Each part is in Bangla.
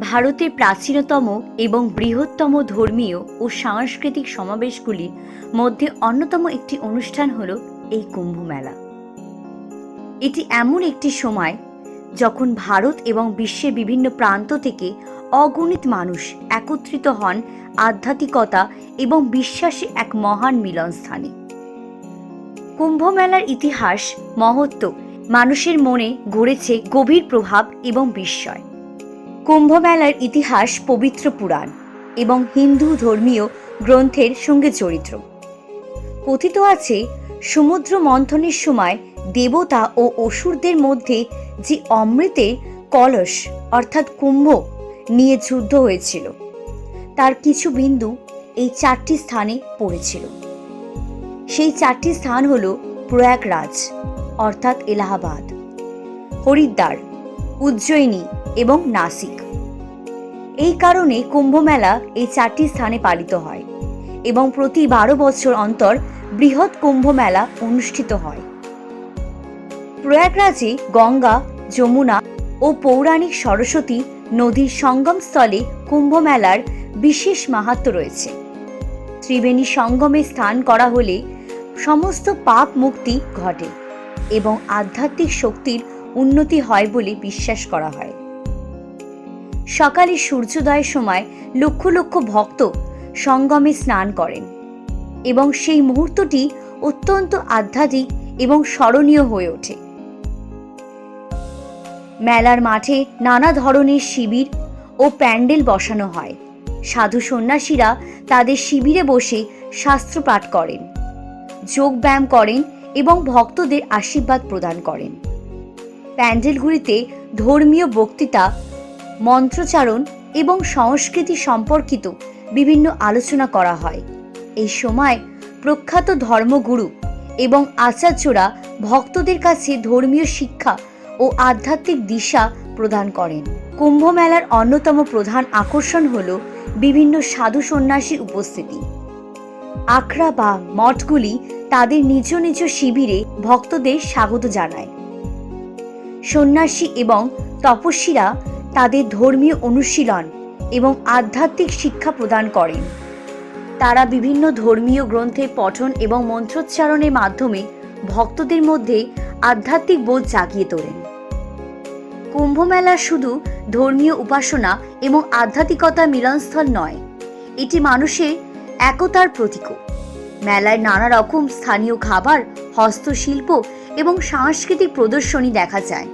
ভারতের প্রাচীনতম এবং বৃহত্তম ধর্মীয় ও সাংস্কৃতিক সমাবেশগুলির মধ্যে অন্যতম একটি অনুষ্ঠান হল এই কুম্ভ মেলা। এটি এমন একটি সময় যখন ভারত এবং বিশ্বের বিভিন্ন প্রান্ত থেকে অগণিত মানুষ একত্রিত হন আধ্যাত্মিকতা এবং বিশ্বাসে এক মহান মিলনস্থানে। কুম্ভ মেলার ইতিহাস মহত্ব মানুষের মনে গড়েছে গভীর প্রভাব এবং বিস্ময়। কুম্ভ মেলার ইতিহাস পবিত্র পুরাণ এবং হিন্দু ধর্মীয় গ্রন্থের সঙ্গে জড়িত কথিত আছে, সমুদ্র মন্থনের সময় দেবতা ও অসুরদের মধ্যে যে অমৃতের কলস অর্থাৎ কুম্ভ নিয়ে যুদ্ধ হয়েছিল, তার কিছু বিন্দু এই চারটি স্থানে পড়েছিল। সেই চারটি স্থান হল প্রয়াগরাজ, অর্থাৎ এলাহাবাদ, হরিদ্বার, উজ্জয়িনী এবং নাসিক। এই কারণে কুম্ভমেলা এই চারটি স্থানে পালিত হয় এবং প্রতি বারো বছর অন্তর বৃহৎ কুম্ভমেলা অনুষ্ঠিত হয়। প্রয়াগরাজে গঙ্গা, যমুনা ও পৌরাণিক সরস্বতী নদীর সঙ্গমস্থলে কুম্ভমেলার বিশেষ মাহাত্ম রয়েছে। ত্রিবেণী সঙ্গমে স্থান করা হলে সমস্ত পাপ মুক্তি ঘটে এবং আধ্যাত্মিক শক্তির উন্নতি হয় বলে বিশ্বাস করা হয়। সকালে সূর্যোদয়ের সময় লক্ষ লক্ষ ভক্ত সঙ্গমে স্নান করেন এবং সেই মুহূর্তটি অত্যন্ত আধ্যাত্মিক এবং স্মরণীয় হয়ে ওঠে। মেলার মাঠে নানা ধরনের শিবির ও প্যান্ডেল বসানো হয়। সাধু সন্ন্যাসীরা তাদের শিবিরে বসে শাস্ত্র পাঠ করেন, যোগ ব্যায়াম করেন এবং ভক্তদের আশীর্বাদ প্রদান করেন। প্যান্ডেলগুলিতে ধর্মীয় বক্তৃতা মন্ত্রচারণ এবং সংস্কৃতি সম্পর্কিত বিভিন্ন আলোচনা করা হয়। এই সময় প্রখ্যাত ধর্মগুরু এবং আচার্যরা ভক্তদের কাছে ধর্মীয় শিক্ষা ও আধ্যাত্মিক দিশা প্রদান করেন। কুম্ভ মেলার অন্যতম প্রধান আকর্ষণ হল বিভিন্ন সাধু সন্ন্যাসীর উপস্থিতি। আখড়া বা মঠগুলি তাদের নিজ নিজ শিবিরে ভক্তদের স্বাগত জানায়। সন্ন্যাসী এবং তপস্বীরা তাদের ধর্মীয় অনুশীলন এবং আধ্যাত্মিক শিক্ষা প্রদান করেন। তারা বিভিন্ন ধর্মীয় গ্রন্থে পঠন এবং মন্ত্রোচ্চারণের মাধ্যমে ভক্তদের মধ্যে আধ্যাত্মিক বোধ জাগিয়ে তোলেন। কুম্ভ মেলা শুধু ধর্মীয় উপাসনা এবং আধ্যাত্মিকতার মিলনস্থল নয়, এটি মানুষের একতার প্রতীক মেলায় নানা রকম স্থানীয় খাবার, হস্তশিল্প এবং সাংস্কৃতিক প্রদর্শনী দেখা যায়।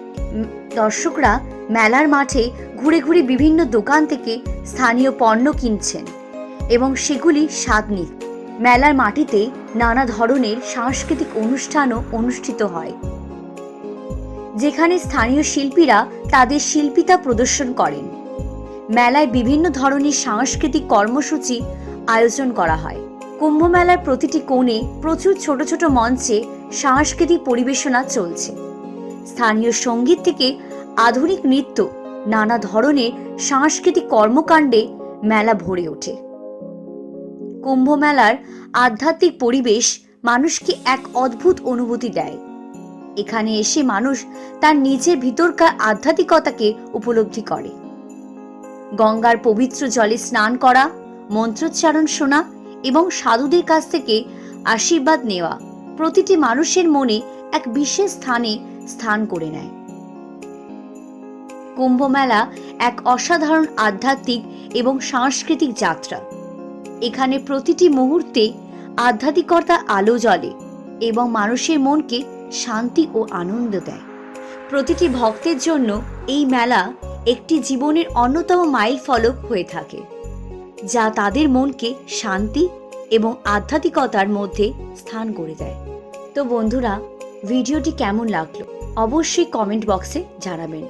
দর্শকরা মেলার মাঠে ঘুরে ঘুরে বিভিন্ন দোকান থেকে স্থানীয় পণ্য কিনছেন এবং সেগুলি স্বাদ নিন মেলার মাটিতে নানা ধরনের সাংস্কৃতিক অনুষ্ঠানও অনুষ্ঠিত হয়। যেখানে স্থানীয় শিল্পীরা তাদের শিল্পিতা প্রদর্শন করেন। মেলায় বিভিন্ন ধরনের সাংস্কৃতিক কর্মসূচি আয়োজন করা হয়। কুম্ভ মেলার প্রতিটি কোণে প্রচুর ছোট ছোট মঞ্চে সাংস্কৃতিক পরিবেশনা চলছে। স্থানীয় সংগীত থেকে আধুনিক নৃত্য, নানা ধরনের সাংস্কৃতিক কর্মকাণ্ডে মেলা ভরে ওঠে। কুম্ভ মেলার আধ্যাত্মিক পরিবেশ মানুষকে এক অদ্ভুত অনুভূতি দেয়। এখানে এসে মানুষ তার নিজের ভিতরকার আধ্যাত্মিকতাকে উপলব্ধি করে। গঙ্গার পবিত্র জলে স্নান করা, মন্ত্রোচ্চারণ শোনা এবং সাধুদের কাছ থেকে আশীর্বাদ নেওয়া প্রতিটি মানুষের মনে এক বিশেষ স্থানে স্থান করে নেয়। কুম্ভ মেলা এক অসাধারণ আধ্যাত্মিক এবং সাংস্কৃতিক যাত্রা। এখানে প্রতিটি মুহূর্তে আধ্যাত্মিকতা আলো জ্বলে এবং মানুষের মনকে শান্তি ও আনন্দ দেয়। প্রতিটি ভক্তের জন্য এই মেলা একটি জীবনের অন্যতম মাইল ফলক হয়ে থাকে, যা তাদের মনকে শান্তি এবং আধ্যাত্মিকতার মধ্যে স্থান করে দেয়। তো বন্ধুরা, ভিডিওটি কেমন লাগল? অবশ্যই কমেন্ট বক্সে জানাবেন।